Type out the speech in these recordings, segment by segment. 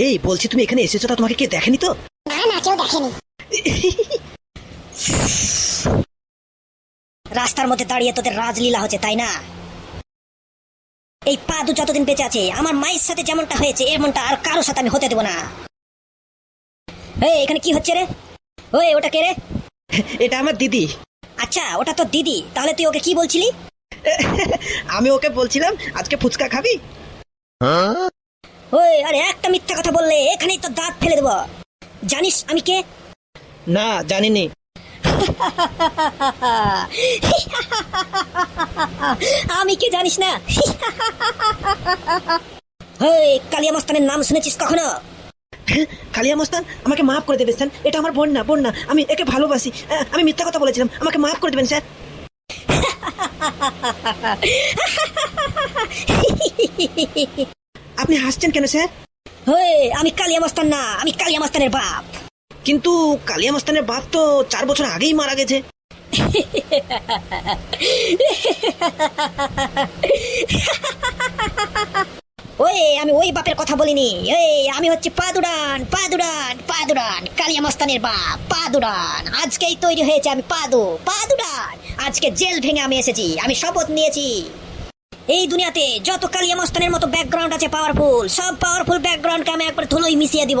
এই বলছি তুমি এখানে এসেছ তা তোমাকে কে দেখেনি তো? না না কেউ দেখেনি। রাস্তার মধ্যে দাঁড়িয়ে তোদের রাজলীলা হচ্ছে তাই না? এই পাদু যতদিন বেঁচে আছে আমার মায়ের সাথে যেমনটা হয়েছে এমনটা আর কারোর সাথে আমি হতে দেবো না। এই এখানে কি হচ্ছে রে? ওই ওটা কে রে? এটা আমার দিদি। আচ্ছা ওটা তো দিদি তাহলে তুই ওকে কি বলছিলি? আমি ওকে বলছিলাম আজকে ফুচকা খাবি? ওই আরে একটা মিথ্যা কথা বললে এখানেই তো দাঁত ফেলে দেবো। জানিস আমি কে? না জানিনি। আমি কে জানিস না? ওই কালিয়া মস্তানের নাম শুনেছিস কখনো? কালিয়া মস্তান আমাকে মাফ করে দেবেন স্যার। এটা আমার বোন না বোন না। আমি একে ভালোবাসি। আমি মিথ্যা কথা বলেছিলাম। আমাকে মাফ করে দেবেন স্যার। আপনি হাসছেন কেন স্যার? ওই আমি কালিয়া মস্তান না আমি কালিয়া মাস্তানের বাপ। কিন্তু কালিয়া মস্তানের বাপ তো চার বছর আগেই মারা গেছে। ওই আমি ওই বাপের কথা বলিনি। এই আমি হচ্ছে পাদুরান পাদুরান পাদুরান কালিয়া মস্তানের বাপ পাদুরান। আজকেই তৈরি হয়েছে আমি পাদু পাদুরান। আজকে জেল ভেঙে আমি এসেছি আমি শপথ নিয়েছি। এই দুনিয়াতে যত কালিয়া মস্তানের মতো ব্যাকগ্রাউন্ড আছে পাওয়ারফুল সব পাওয়ারফুল ব্যাকগ্রাউন্ডকে আমি একবার ধুলোই মিশিয়ে দিব।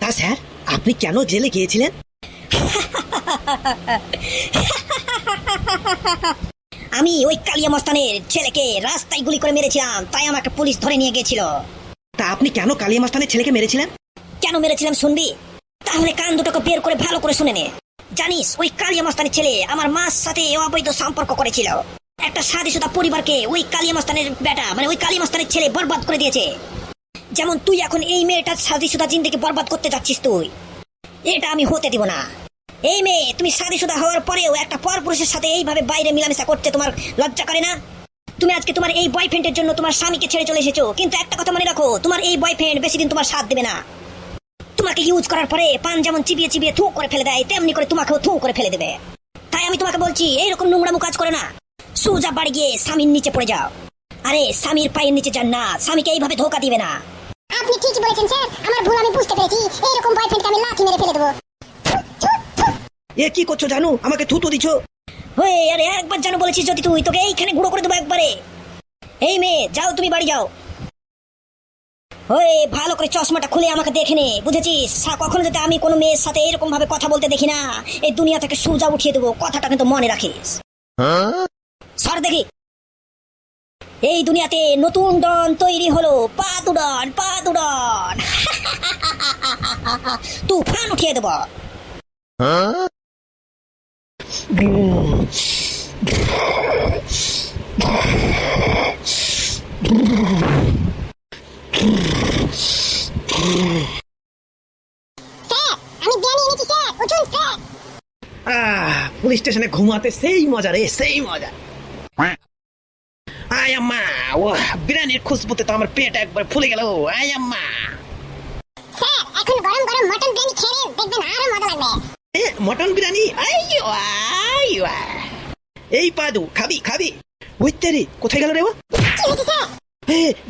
তা স্যার আপনি কেন জেলে গিয়েছিলেন? আমি ওই কালিয়া মস্তানের ছেলেকে রাস্তায় গুলি করে মেরেছিলাম তাই আমাকে পুলিশ ধরে নিয়ে গেছিল তা আপনি কেন কালিয়া মস্তানের ছেলেকে মেরেছিলেন? কেন মেরেছিলাম শুনবি? তাহলে কান দুটোকে বের করে ভালো করে শুনে নে। জানিস ওই কালিয়া মস্তানের ছেলে আমার মার সাথে অবৈধ সম্পর্ক করেছিল। একটা সাদিসুদা পরিবারকে ওই কালিয়া মস্তানের বেটা মানে ওই কালিয়া মস্তানের ছেলে বরবাদ করে দিয়েছে। যেমন তুই এখন এই মেয়েটার সাদিসুদা জিন্দিকে বরবাদ করতে যাচ্ছিস তুই। এটা আমি হতে দিব না। এই মেয়ে, তুমি সাদিসুদা হওয়ার পরেও একটা পরপুরুষের সাথে এইভাবে বাইরে মিলামেশা করতে তোমার লজ্জা করে না? তুমি আজকে তোমার এই বয়ফ্রেন্ডের জন্য তোমার স্বামীকে ছেড়ে চলে এসেছ, কিন্তু একটা কথা মনে রাখো, তোমার এই বয়ফ্রেন্ড বেশি দিন তোমার সাথ দেবে না। তোমাকে ইউজ করার পরে পান যেমন চিবিয়ে চিবিয়ে থু করে ফেলে দেয়, তেমনি করে তোমাকেও থু করে ফেলে দেবে। তাই আমি তোমাকে বলছি, এইরকম নোংরামো কাজ করে না। সোজা বাড়ি গিয়ে স্বামীর নিচে পড়ে যাও। আরে স্বামীর পায়ের নিচে যান না। স্বামীকে এইভাবে ধোকা দিবে না। আপনি ঠিকই বলেছেন স্যার। আমার ভুল আমি বুঝতে পেরেছি। এইরকম বয়ফ্রেন্ডকে আমি লাথি মেরে ফেলে দেবো। এ কি করছ জানু? আমাকে থুতু দিছো? হয়ে আরে একবার জানো বলেছিস যদি তুই তোকে এইখানে গুঁড়ো করে দেবো একবারে। এই মেয়ে যাও তুমি বাড়ি যাও। ওই ভালো করে চশমাটা খুলে আমাকে দেখে নে। বুঝেছিস? কখনো যাতে আমি কোনো মেয়ের সাথে এরকম ভাবে কথা বলতে দেখি না। এই দুনিয়া থেকে সোজা উঠিয়ে দেবো। কথাটা কিন্তু মনে রাখিস। সর দেখি। এই দুনিয়াতে নতুন ডন তৈরি হলো। পাদুডন পাদুডন তুফান উঠিয়ে দেবো। পুলিশ স্টেশনে ঘুমাতে সেই মজা রে সেই মজা। আয় আম্মা ও বিরিয়ানির খুশবুতে তো আমার পেট একবার ফুলে গেল। আয় আম্মা। স্যার এখন গরম গরম মটন বিরিয়ানি খেয়ে দেখবেন আরও মজা লাগবে। এ মটন বিরিয়ানি? আইয়ো আইয়ো এই পাদু খাবি খাবি। বুঝতে রে কোথায় গেল রে ও?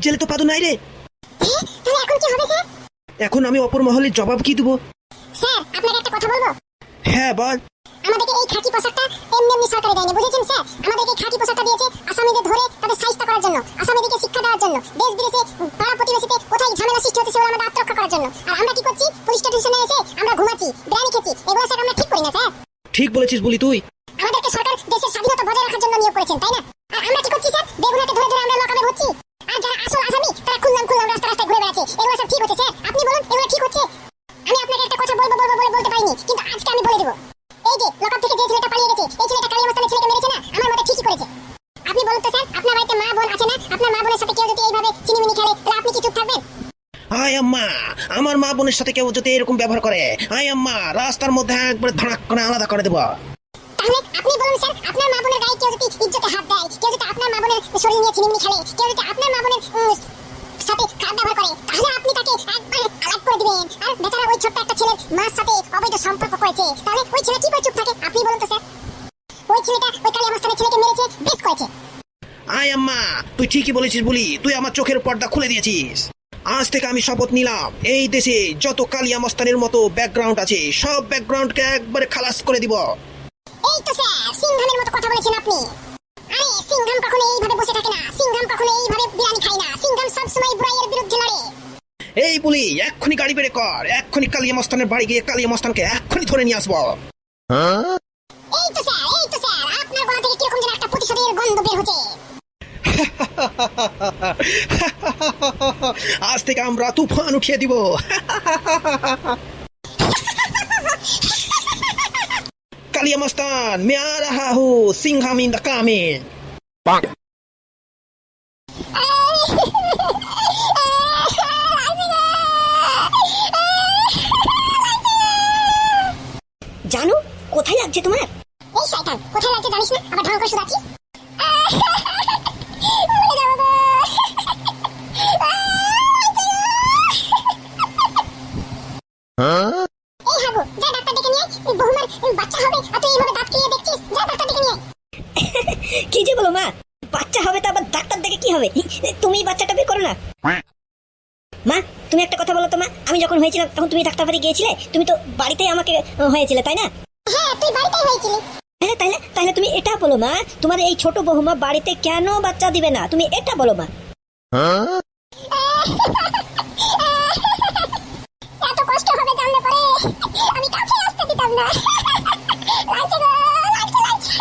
জেলে তো পাদু নাই রে। এ, তাহলে এখন কি হবে স্যার? এখন আমি অপর মহলে জবাব কি দেবো? স্যার আপনাকে একটা কথা বলব? হ্যাঁ বল। আমাদেরকে এই খাকি পোশাকটা এমনি এমনি সরকারে দেয়নি, বুঝেছেন স্যার? আমাদেরকে খাকি পোশাকটা দিয়েছে আসামিদের ধরে তাদের সাহিত্য করার জন্য, আসামিদেরকে শিক্ষা দেওয়ার জন্য, দেশ বিদেশে, পাড়া প্রতিবেশীতে কোথায় ঝামেলা সৃষ্টি হচ্ছে সেগুলো আমাদের আত্মরক্ষা করার জন্য। আর আমরা কি করছি? পুলিশ স্টেশনে এসে আমরা ঘুমাচ্ছি, বিরিয়ানি খেছি এগুলো স্যার আমরা ঠিক করি না, স্যার? ঠিক বলেছিস বলি তুই আমাদেরকে সরকার দেশের স্বাধীনতা বজায় রাখার জন্য নিয়োগ করেছেন তাই না আর আমরা কি করছি স্যার বেগুনাকে ধরে ধরে আমরা লকাবে ভরছি আর যারা আসল আসামি তারা খুললাম খুললাম রাস্তা রাস্তায় ঘুরে বেড়াচ্ছে এগুলো সব ঠিক হচ্ছে স্যার আপনি বলুন এগুলো ঠিক হচ্ছে আমি আপনাকে একটা কথা বলব বলব বলে বলতে পারিনি কিন্তু আজকে আমি বলে দেবো এই যে লকআপ থেকে যে ছেলেটা পালিয়ে গেছে এই ছেলেটা কালিয়া মস্তানের ছেলেকে মেরেছে না আমার মতে ঠিকই করেছে আপনি বলুন তো স্যার আপনার বাড়িতে মা বোন আছে না আপনার মা বোনের সাথে কেউ যদি এইভাবে চিনিমিনি খেলে তাহলে আপনি কি চুপ থাকবেন আয় আম্মা আমার মা বোনের সাথে কেউ যদি এরকম ব্যবহার করে আয় আম্মা রাস্তার মধ্যে একবার ধড়াক করে আলাদা করে দেবো। তাহলে আপনি বলুন স্যার আপনার মা বোনের গায়ে কেউ যদি ইজ্জতে হাত দেয় কেউ যদি আপনার মা বোনের শরীর নিয়ে চিনিমিনি খেলে কেউ যদি আপনার মা বোনের সাথে খারাপ ব্যবহার করে তাহলে আপনি তাকে একবারে আলাদ করে দিবেন। আর বেচারা ওই ছোট্ট একটা ছেলের মার সাথে অবৈধ সম্পর্ক করেছে তাহলে ওই ছেলে কি করে চুপ থাকে? আপনি বলুন তো স্যার। ওই ছেলেটা ওই কালী অবস্থানে ছেলেকে মেরেছে বেশ করেছে। আয় আম্মা তুই ঠিকই বলেছিস বলি তুই আমার চোখের পর্দা খুলে দিয়েছিস। আজ থেকে আমি শপথ নিলাম। এই দেশে যত কালিয়া মস্তানের মতো ব্যাকগ্রাউন্ড আছে সব ব্যাকগ্রাউন্ডকে একবারে খালাস করে দিব। এই তো স্যার সিংহামের মতো কথা বলেছেন আপনি। আরে সিংহাম কখনো এইভাবে বসে থাকে না। সিংহাম কখনো এইভাবে বিরিয়ানি খায় না। সিংহাম সবসময় বুড়াইয়ের বিরুদ্ধে লড়ে। এই বলি এক্ষুনি গাড়ি বেড়ে কর। এক্ষুনি কালিয়া মস্তানের বাড়ি গিয়ে কালিয়া মস্তানকে এক্ষুনি ধরে নিয়ে আসব। এই তো স্যার এই তো স্যার। আপনার গলা থেকে কীরকম যেন একটা প্রতিশোধের গন্ধ বের হচ্ছে। আজ থেকে আমরা তুফান উঠিয়ে দিব। কালিয়া মস্তান মে আ রাহা হু সিংহাম ইন দ্য কামিং জানো কোথায় লাগছে তোমার এই শয়তান কোথায় লাগছে জানিস না আবার ঢং করে শুধাচ্ছিস মরে যাব গো। এই হাগু যা ডাক্তার ডেকে নিয়ে আয়। ওই বহুমার বাচ্চা হবে আর তুই এইভাবে দাঁত কিয়ে দেখছিস যা ডাক্তার ডেকে নিয়ে আয়। কি যে বলো মা বাচ্চা হবে তো আবার ডাক্তার দেখে কি হবে? তুমি বাচ্চাটা বের করো না। মা তুমি একটা কথা বলো তো মা। আমি যখন হয়েছিলাম তখন তুমি ডাক্তার বাড়ি গিয়েছিলে? তুমি তো বাড়িতেই আমাকে হয়েছিলে তাই না? হ্যাঁ তুই বাড়িতেই হয়েছিলি। হ্যাঁ তাহলে তাহলে তুমি এটা বলো মা। তোমার এই ছোট বহুমা বাড়িতে কেন বাচ্চা দিবে না? তুমি এটা বলো মা। এত কষ্ট হবে জানলে পরে আমি কাছে আসতে দিতাম না। লাগছে লাগছে।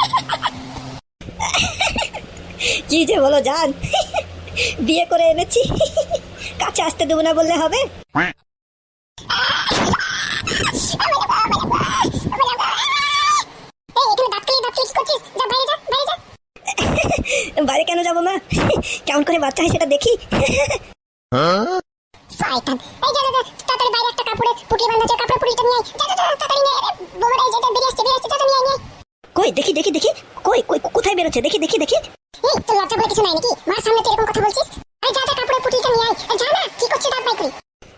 কি যে বলো জান? বিয়ে করে এনেছি। কাছে আসতে দেবো না বললে হবে? বাড়ি কেন যাব মা? কেমন করে বাচ্চা হয় সেটা দেখি। বাইরে একটা কাপড়ে পুটলি বাঁধা কাপড়ে পুটলিটা নিয়ে যা যা তাড়াতাড়ি নিয়ে আয়। রে এই বেরিয়ে আসছে বেরিয়ে আসছে যা নিয়ে নিয়ে। কই দেখি দেখি দেখি। কই কই কোথায় বেরোচ্ছে? দেখি দেখি দেখি। এই তোর লজ্জা বলে কিছু নাই নাকি? মার সামনে তুই এরকম কথা বলছিস? আরে যা যা কাপড়ে পুটলিটা নিয়ে আয়। যা না কি করছিস দাঁত বাই করি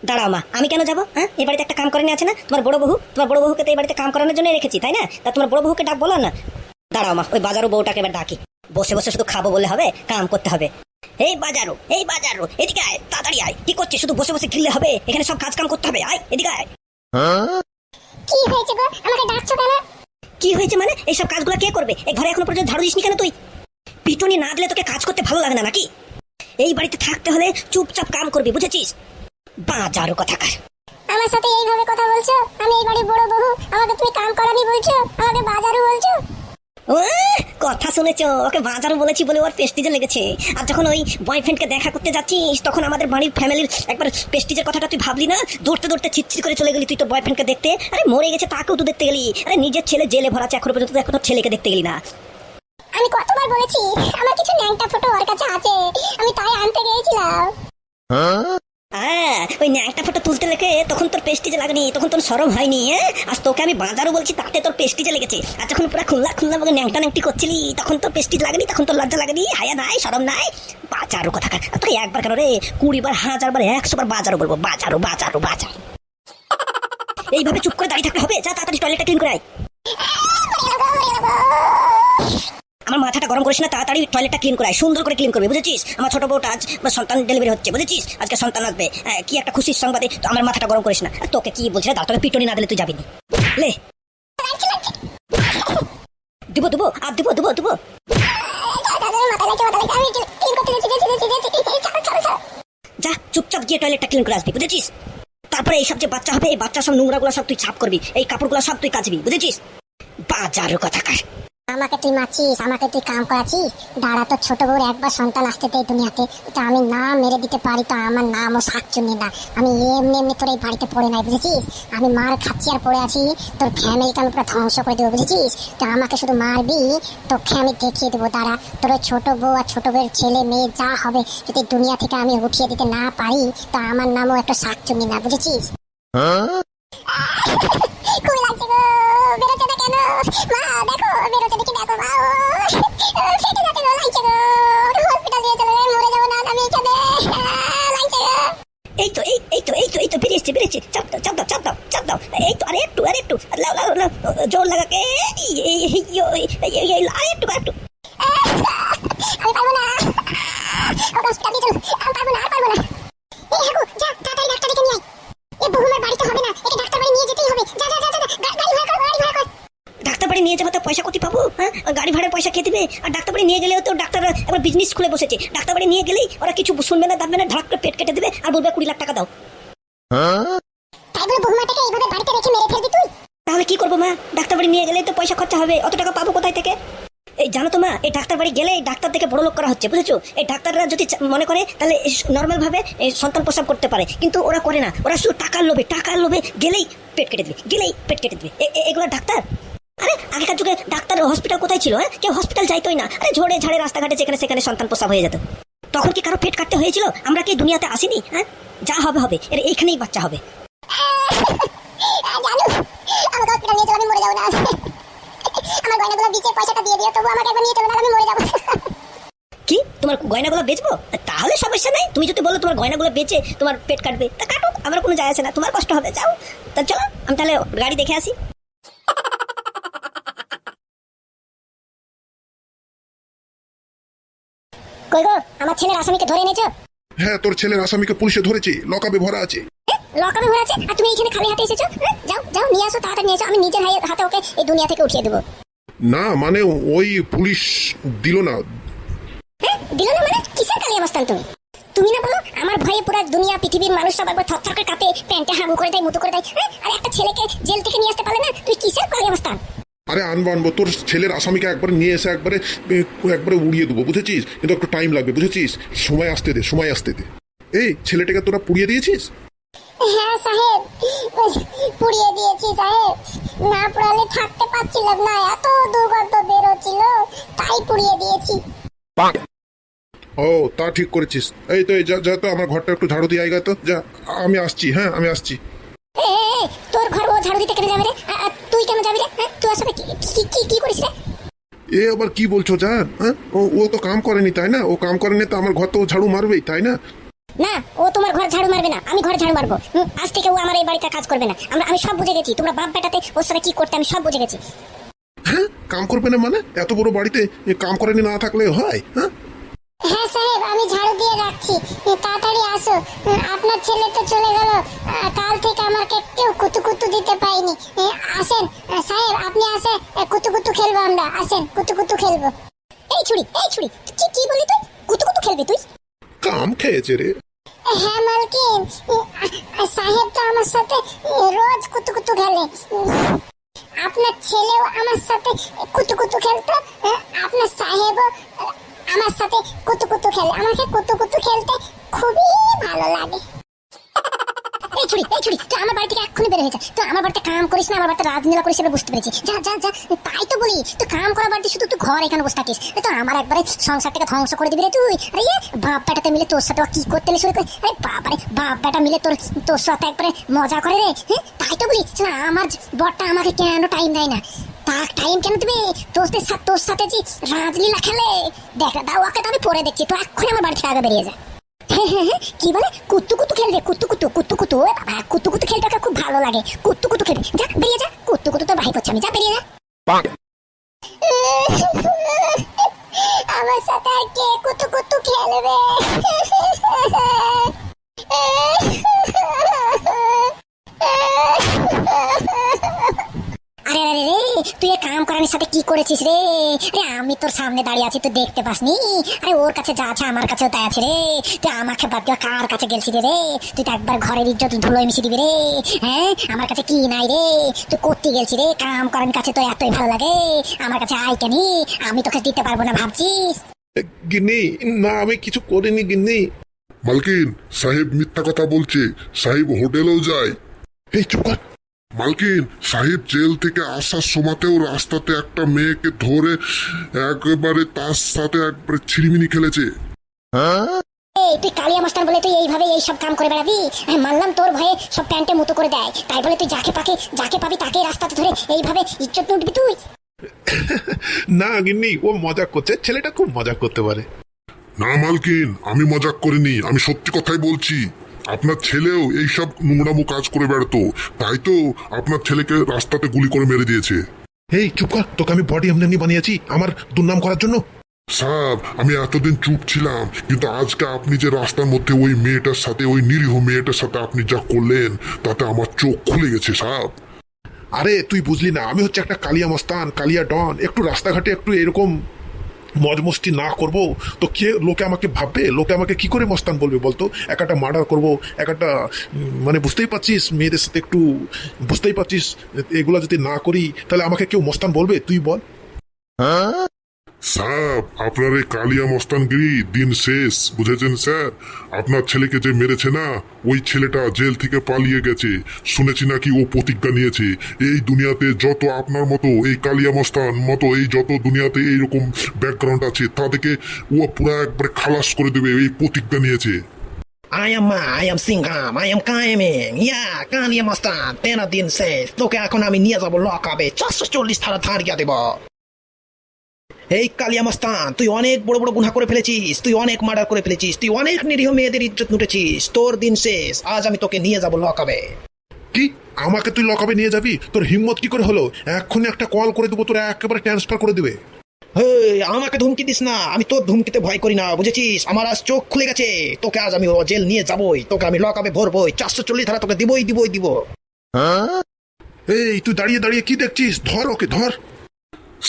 দাঁড়াও মা আমি কেন যাব? হ্যাঁ? এই বাড়িতে একটা কাম করে আছে না? তোমার বড় বহু তোমার বড় বহুকে তো এই বাড়িতে কাম করানোর জন্য রেখেছি তাই না? তা তোমার বড় বহুকে ডাক বলো না। দাঁড়াও মা ওই বাজারও বউটাকে এবার ডাকি। বসে বসে শুধু খাব বলে হবে কাম করতে হবে। এই বাজারও এই বাজারও এদিকে আয় তাড়াতাড়ি আয়। কি করছিস? শুধু বসে বসে গিললে হবে? এখানে সব কাজ কাম করতে হবে আয় এদিকে আয়। কি হয়েছে গো? আমাকে ডাকছো কেন? কি হয়েছে মানে? এইসব কাজগুলো কে করবে? এই ঘরে এখনও পর্যন্ত ঝাড়ু দিসনি কেন তুই? পিটুনি না দিলে তোকে কাজ করতে ভালো লাগে না নাকি? এই বাড়িতে থাকতে হলে চুপচাপ কাম করবি বুঝেছিস? বাজারও কথাকার আমার সাথে এইভাবে কথা বলছো? আমি এই বাড়ির বড় বউ আমাকে তুমি কাম করাবি বলছো? আমাকে বাজারও বলছো? ও কথা শুনেছ? ওকে বাজারও বলেছি বলে ওর পেস্টিজে লেগেছে। আর যখন ওই বয়ফ্রেন্ডকে দেখা করতে যাচ্ছিস তখন আমাদের বাড়ির ফ্যামিলির একবার পেস্টিজের কথাটা তুই ভাবলি না? দৌড়তে দৌড়তে ছিটছিট করে চলে গেলি তুই তো বয়ফ্রেন্ডকে দেখতে? আরে মরে গেছে তাকেও তো দেখতে গেলি। আরে নিজের ছেলে জেলে ভরা আছে এখনও পর্যন্ত তুই এখন তোর ছেলেকে দেখতে গেলি না। আমি কতবার বলেছি আমার কিছু ন্যাংটা ফটো ওর কাছে আছে। আমি তাই আনতে গিয়েছিলাম। হ্যাঁ ওই ন্যাংটা ফটো তুলতে লেগে তখন তোর পেস্টিজে লাগনি, তখন তোর সরম হয়নি হ্যাঁ? আজ তোকে আমি বাজারও বলছি, তাতে তোর পেস্টিজে লেগেছে। আর যখন পুরো খুললা খুললা মতো ন্যাংটা ন্যাংটি করছিলি, তখন তোর পেস্টিজ লাগনি, তখন তোর লজ্জা লাগনি, হায়া নাই, সরম নাই। বাজারও কথা তোকে একবার কেন রে? কুড়ি বার হাজার বার একশো বার বাজারও বলব, বাজারও বাজারও, বাজার। এইভাবে চুপ করে দাঁড়িয়ে থাকতে হবে? যা, তাড়াতাড়ি টয়লেটটা ক্লিন করে আয়। আমার মাথাটা গরম করিস না তাড়াতাড়ি টয়লেটটা ক্লিন করায় সুন্দর করে ক্লিন করবি বুঝেছিস? আমার ছোট বউটা আজ সন্তান ডেলিভারি হচ্ছে বুঝেছিস? আজকে সন্তান আসবে হ্যাঁ, কি একটা খুশির সংবাদে তো আমার মাথাটা গরম করিস না। তোকে কি বলছি তোকে পিটনি না দিলে তুই যাবি লে। দিব দিব আর দিব দিব দিব। যা চুপচাপ গিয়ে টয়লেটটা ক্লিন করে আসবি বুঝেছিস? তারপরে এইসব যে বাচ্চা হবে এই বাচ্চা সব নোংরাগুলো সব তুই ছাপ করবি এই কাপড়গুলো সব তুই কাচবি বুঝেছিস? বাজার কথা কার? আমাকে তুই মারছিস আমাকে তুই কাম করাচ্ছিস? দাঁড়া তো ছোট বউর একবার সন্তান আসতে দেয় দুনিয়াতে। তো আমি না মেরে দিতে পারি তো আমার নামও শাকচুন্নি না আমি এমনি এমনি তোর এই বাড়িতে পড়ে নাই বুঝেছিস? আমি মার খাচ্ছি আর পড়ে আছি তোর ফ্যামিলিকে আমি পুরো ধ্বংস করে দেবো বুঝেছিস? তো আমাকে শুধু মারবি তোকে আমি দেখিয়ে দেবো দাঁড়া। তোর ওই ছোট বউ আর ছোট বউয়ের ছেলে মেয়ে যা হবে যদি দুনিয়া থেকে আমি উঠিয়ে দিতে না পারি তো আমার নামও একটা শাকচুন্নি না বুঝেছিস? খুব লাগছে গো? বেরোচ্ছে না কেন? মা এই তো, এই এই তো এই তো এই তো বেরিয়েছে বেরিয়েছে চাপ দাও চাপ দাও চাপ দাও চাপ দাও। এই তো, আরে একটু আরে একটু। জোর লাগাকে। এই- এই- আরে একটু একটু আমি পারব না ওকে হসপিটাল দিয়ে চলো আমি পারব না আর পারব না এই হাগু যা পয়সা কোটি পাবো হ্যাঁ? গাড়ি ভাড়ার পয়সা খেয়ে দিবে। আর ডাক্তার বাড়ি নিয়ে গেলেও তো ডাক্তাররা একবার বিজনেস খুলে বসেছে। ডাক্তার বাড়ি নিয়ে গেলেই ওরা কিছু শুনবে না দাববে না ঢাক করে পেট কেটে দেবে আর বলবে কুড়ি লাখ টাকা দাও। তাই বলে বহুমাটাকে এইভাবে বাড়িতে রেখে মেরে ফেলবি তুই? তাহলে কি করব মা? ডাক্তার বাড়ি নিয়ে গেলেই তো পয়সা খরচা হবে। অত টাকা পাবো কোথায় থেকে? এই জানো তো মা এই ডাক্তার বাড়ি গেলে এই ডাক্তার থেকে বড় লোক করা হচ্ছে বুঝেছ? এই ডাক্তাররা যদি মনে করে তাহলে নর্মাল ভাবে সন্তান প্রসব করতে পারে। কিন্তু ওরা করে না। ওরা শুধু টাকার লোভে টাকার লোভে গেলেই পেট কেটে দেবে গেলেই পেট কেটে দেবে। এগুলো ডাক্তার? আরে আগেকার যুগে ডাক্তার হসপিটাল কোথায় ছিল হ্যাঁ? কেউ হসপিটাল যাইতোই না। আরে ঝোড়ে ঝাড়ে রাস্তাঘাটে যেখানে সেখানে সন্তান প্রসব হয়ে যেত। তখন কি কারও পেট কাটতে হয়েছিল? আমরা কি দুনিয়াতে আসিনি? হ্যাঁ? যা হবে হবে। এর এইখানেই বাচ্চা হবে। কি? তোমার গয়নাগুলো বেচবো? তাহলে সমস্যা নাই। তুমি যদি বলো তোমার গয়নাগুলো বেচে তোমার পেট কাটবে তা কাটো আমার কোনো যায় আসে না। তোমার কষ্ট হবে যাও। তা চলো আমি তাহলে গাড়ি দেখে আসি। কই গো? আমার ছেলের আসামিকে ধরে এনেছো? হ্যাঁ তোর ছেলের আসামিকে পুলিশে ধরেছে লকাবে ভরা আছে। লকাবে ভরে আছে? আর তুমি এখানে খালি হাতে এসেছ? যাও যাও নিয়ে আসো তাড়াতাড়ি নিয়ে আসো আমি নিজের হাতে- ওকে এই দুনিয়া থেকে উঠিয়ে দেবো। না মানে ওই পুলিশ দিল না। দিল না মানে? কিসের কালি অবস্থান তুমি? তুমি না বলো আমার ভয়ে পুরো দুনিয়া পৃথিবীর মানুষ সব একবার থরথর করে কাঁপে প্যান্টে হাগু করে দেয় মুতো করে দেয়? আর একটা ছেলেকে জেল থেকে নিয়ে আসতে পারলে না? তুই কিসের কালি অবস্থান? আরে আনব আনব তোর ছেলের আসামিকে একবারে নিয়ে এসে একবারে একবারে উড়িয়ে দেবো বুঝেছিস? কিন্তু একটু টাইম লাগবে বুঝেছিস? সময় আসতে দে সময় আসতে দে। এই ছেলেটাকে তোরা পুড়িয়ে দিয়েছিস? হ্যাঁ সাহেব পুড়িয়ে দিয়েছি সাহেব। না পুড়ালে থাকতে পারছিলাম না এত দুর্গন্ধ বেরোচ্ছিল তাই পুড়িয়ে দিয়েছি। ও তা ঠিক করেছিস। এই তো এই যা যা তো আমার ঘরটা একটু ঝাড়ু দিয়ে তো যা আমি আসছি হ্যাঁ আমি আসছি। তোর ঘর ও ঝাড়ু দিতে কেন যাবে রে তুই কেন যাবি রে? হ্যাঁ? তুই আসলে কি কি- কি করিস রে? এ আবার কি বলছো জান হ্যাঁ? ও ও তো কাম করেনি তাই না? ও কাম করেনি তো আমার ঘর তো ঝাড়ু মারবেই তাই না? না ও তোমার ঘর ঝাড়ু মারবে না। আমি ঘর ঝাড়ু মারবো। আজ থেকে ও আমার এই বাড়িতে কাজ করবে না। আমরা আমি সব বুঝে গেছি। তোমরা বাপ বেটাতে ওর সাথে কি করতে আমি সব বুঝে গেছি। হ্যাঁ? কাম করবে না মানে? এত বড় বাড়িতে কাম করেনি না থাকলে হয় হ্যাঁ? হ্যাঁ সাহেব আমি ঝাড়ু দিয়ে রাখছি। তাড়াতাড়ি আপনার ছেলে তো চলে গেল। কাল থেকে আমাকে কেউ কুতু কুতু দিতে পাইনি আসেন সাহেব আপনি আসেন। কুতু কুতু খেলব আমরা। আসেন কুতু কুতু খেলব। এই ছুরি এই ছুরি কি কি বলি তুই? কুতু কুতু খেলবি তুই? কাম খেয়েছে রে। হ্যাঁ মালকিন। সাহেব তো আমার সাথে রোজ কুতু কুতু খেলে। আপনার ছেলেও আমার সাথে কুতু কুতু খেলতো। আপনার সাহেবও আমার সাথে কুতু কুতু খেলে। আমাকে কুতু কুতু খেলতে খুবই ভালো লাগে। এই ছুরি এই ছুরি তুই আমার বাড়ি থেকে এক্ষুনি তুই আমার বাড়িতে কাম করিস না আমার বাড়িতে রাজনীলা করিস সেটা বুঝতে পেরেছি। যা যা যা তাই তো বলি কাম বাড়িতে শুধু তুই ঘর এখানে বসে থাকিস। তো আমার একবারে সংসারটাকে ধ্বংস করে দিবি রে তুই। আরে ইয়ে, বাপ বেটাতে মিলে তোর সাথে কি করতে শুরু করে। আরে বাপ বেটা মিলে তোর তোর সাথে একবারে মজা করে রে হ্যাঁ? তাই তো বলি আমার বরটা আমাকে কেন টাইম দেয় না? তার টাইম কেন দিবে? সাথে তোর সাথে যে রাজলীলা খেলে দেখ দাও ওকে তো আমি পরে দেখছি। তো এক্ষুনি আমার বাড়ি থেকে আগে বেরিয়ে যা। হ্যাঁ কি বলে? কুত্তু কুত্তু খেলবে কুত্তু কুত্তু কুত্তু ওরে বাবা কুত্তু কুত্তু খেলতে খুব ভালো লাগে। কুত্তু কুত্তু খেলবে যা, বেরিয়ে যা। কুত্তু কুত্তু তো ভাই করছে, আমি যা, বেরিয়ে যা। আমার সাথে আর কে কুত্তু কুত্তু খেলবে? আরে আরে রে তুই এ কাম করানোর সাথে কি করেছিস রে? রে আমি তোর সামনে দাঁড়িয়ে আছি তুই দেখতে পাসনি? আরে ওর কাছে যা আছে আমার কাছেও তাই আছে রে। তুই আমাকে বাদ দিয়ে কার কাছে গেলছিস রে? তুই তো একবার ঘরের ইজ্জত ধুলোয় মিশিয়ে দিবি রে। হ্যাঁ? আমার কাছে কি নাই রে? তুই করতে গেলছি রে? কাম করার কাছে তোর এতই ভালো লাগে। আমার কাছে আয় কেনি। আমি তোকে দিতে পারব না ভাবছিস? গিন্নি না আমি কিছু করিনি গিন্নি। মালকিন সাহেব মিথ্যা কথা বলছে। সাহেব হোটেলেও যায়। এই চুপ কর। মালকিন সাহেব জেল থেকে আসার সময়তেও রাস্তাতে একটা মেয়েকে ধরে একেবারে তার সাথে একবারে ছিড়িমিনি খেলেছে। এই তুই কালিয়া মাস্টার বলে তুই এইভাবে এই সব কাম করে বেড়াবি? আমি মানলাম তোর ভয়ে সব প্যান্টে মুতো করে দেয়। তাই বলে তুই যাকে পাকে যাকে পাবি তাকে রাস্তাতে ধরে এইভাবে ইজ্জত উঠবি তুই? না গিন্নি ও মজা করছে। ছেলেটা খুব মজা করতে পারে। না মালকিন আমি মজাক করিনি আমি সত্যি কথাই বলছি। আপনার ছেলেও এইসব নোংরামো কাজ করে বেড়াতো তাই তো আপনার ছেলেকে রাস্তাতে গুলি করে মেরে দিয়েছে। এই চুপ কর। তোকে আমি বডি এমনি বানিয়েছি আমার দুর্নাম করার জন্য। স্যার আমি এতদিন চুপ ছিলাম কিন্তু আজকে আপনি যে রাস্তার মধ্যে ওই মেয়েটার সাথে ওই নিরীহ মেয়েটার সাথে আপনি যা করলেন তাতে আমার চোখ খুলে গেছে সাহেব আরে তুই বুঝলি না আমি হচ্ছে একটা কালিয়া মস্তান কালিয়া ডন একটু রাস্তাঘাটে একটু এরকম মজ মস্তি না করব, তো কে লোকে আমাকে ভাববে? লোকে আমাকে কি করে মস্তান বলবে বলতো? এক একটা মার্ডার করব এক একটা মানে বুঝতেই পারছিস, মেয়েদের সাথে একটু বুঝতেই পারছিস, এগুলো যদি না করি, তাহলে আমাকে কেউ মস্তান বলবে? তুই বল। স্যার আপনার এই কালিয়া মস্তানগিরি দিন শেষ বুঝেছেন স্যার? আপনার ছেলেকে যে মেরেছে না ওই ছেলেটা জেল থেকে পালিয়ে গেছে। শুনেছি নাকি ও প্রতিজ্ঞা নিয়েছে। এই দুনিয়াতে যত আপনার মতো এই কালিয়া মস্তান মতো এই যত দুনিয়াতে এইরকম ব্যাকগ্রাউন্ড আছে তাদেরকে ও পুরো একবারে খালাস করে দেবে এই প্রতিজ্ঞা নিয়েছে। I am Ma, I am Singham, I am Kaiming, ইয়া কালিয়া মাস্তান তেনা দিন শেষ। তোকে এখন আমি নিয়ে যাব লকাবে চারশো চল্লিশ ধারা ধারিয়া দেব। এই কালিয়া মাস্তান তুই অনেক বড় বড় গুণা করে ফেলেছিস তুই অনেক মার্ডার করে ফেলেছিস তুই অনেক নিরীহ মেয়েদের ইজ্জত লুটেছিস তোর দিন শেষ আজ আমি তোকে নিয়ে যাব লকাবে কি? আমাকে তুই লকাবে নিয়ে যাবি? তোর হিম্মত কি করে হলো? এক্ষুনি একটা কল করে দেবো তোর একেবারে ট্রান্সফার করে দেবে। হেই আমাকে ধুমকি দিস না আমি তোর ধুমকিতে ভয় করি না বুঝেছিস? আমার আজ চোখ খুলে গেছে। তোকে আজ আমি জেল নিয়ে যাবই তোকে আমি লকাবে ভরবই চারশো চল্লিশ ধারা তোকে দিবই দিবই দিব। এই তুই দাঁড়িয়ে দাঁড়িয়ে কি দেখছিস? ধর ওকে ধর।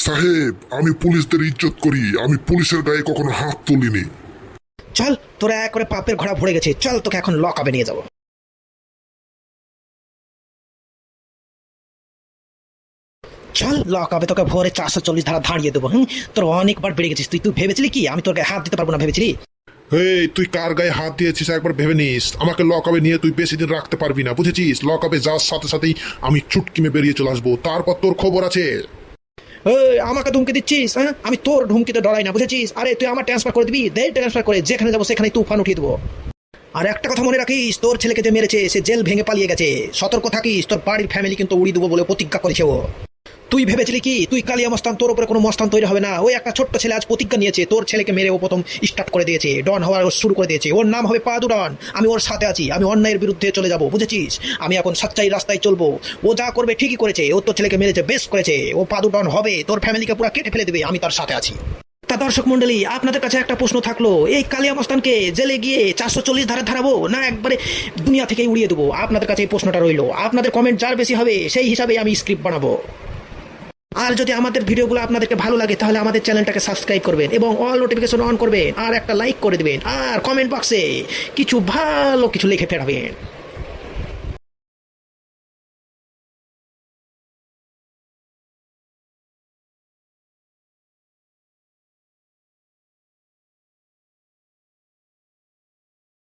সাহেব আমি পুলিশদের ইজ্জত করি। আমি পুলিশের গায়ে কখনো হাত তুলিনি। চল তোরা এক করে পাপের ঘোড়া ভরে গেছে। চল তোকে এখন লক লকাবে নিয়ে যাব। চল লক লকাবে তোকে ভোরে চারশো চল্লিশ ধারা দাঁড়িয়ে দেবো হুম? তোর অনেকবার বেড়ে গেছিস। তুই তুই ভেবেছিলি কি? আমি তোর গায়ে হাত দিতে পারব না ভেবেছিলি? এই তুই কার গায়ে হাত দিয়েছিস একবার ভেবে নিস? আমাকে লকআপে নিয়ে তুই বেশি দিন রাখতে পারবি না বুঝেছিস? লকআপে যাওয়ার সাথে সাথেই আমি চুটকিমে বেরিয়ে চলে আসব। তারপর তোর খবর আছে। আমাকে ধুমকে দিচ্ছিস হ্যাঁ? আমি তোর ধুমকিতে ডরাই না, বুঝেছিস? আরে, তুই আমার ট্রান্সফার করে দিবি দেয় ট্রান্সফার করে, যেখানে যাব সেখানে তুফান উঠিয়ে দেবো। আর একটা কথা মনে রাখিস, তোর ছেলেকে যে মেরেছে, সে জেল ভেঙে পালিয়ে গেছে। সতর্ক থাকিস, তোর বাড়ির ফ্যামিলি কিন্তু উড়িয়ে দেবো বলে প্রতিজ্ঞা করেছে ও। তুই ভেবেছিলি কি? তুই কালিয়া মস্তান, তোর উপরে কোনো মস্তান তৈরি হবে না। ওই একটা ছোট্ট ছেলে আজ প্রতিজ্ঞা নিয়েছে, তোর ছেলেকে মেরে ও প্রথম স্টার্ট করে দিয়েছে। ডন হওয়ার শুরু করে দিয়েছে। ওর নাম হবে পাদু ডন। আমি ওর সাথে আছি। আমি অন্যায়ের বিরুদ্ধে চলে যাব, বুঝেছিস? আমি এখন সচ্চাই রাস্তায় চলবো। ও যা করবে ঠিকই করেছে। ও তোর ছেলেকে মেরেছে, বেশ করেছে। ও পাদু ডন হবে। তোর ফ্যামিলিকে পুরো কেটে ফেলে দেবে। আমি তার সাথে আছি। তা দর্শক মন্ডলী আপনাদের কাছে একটা প্রশ্ন থাকল। এই কালিয়া মস্তানকে জেলে গিয়ে চারশো চল্লিশ ধারে ধারাবো না একবারে দুনিয়া থেকে উড়িয়ে দেবো? আপনাদের কাছে এই প্রশ্নটা রইল। আপনাদের কমেন্ট যার বেশি হবে, সেই হিসাবে আমি স্ক্রিপ্ট বানাবো। আর যদি আমাদের ভিডিওগুলো আপনাদেরকে ভালো লাগে, তাহলে আমাদের চ্যানেলটাকে সাবস্ক্রাইব করবেন এবং অল নোটিফিকেশন অন করবেন, আর একটা লাইক করে দেবেন, আর কমেন্ট বক্সে কিছু ভালো কিছু লিখে ফেরাবেন।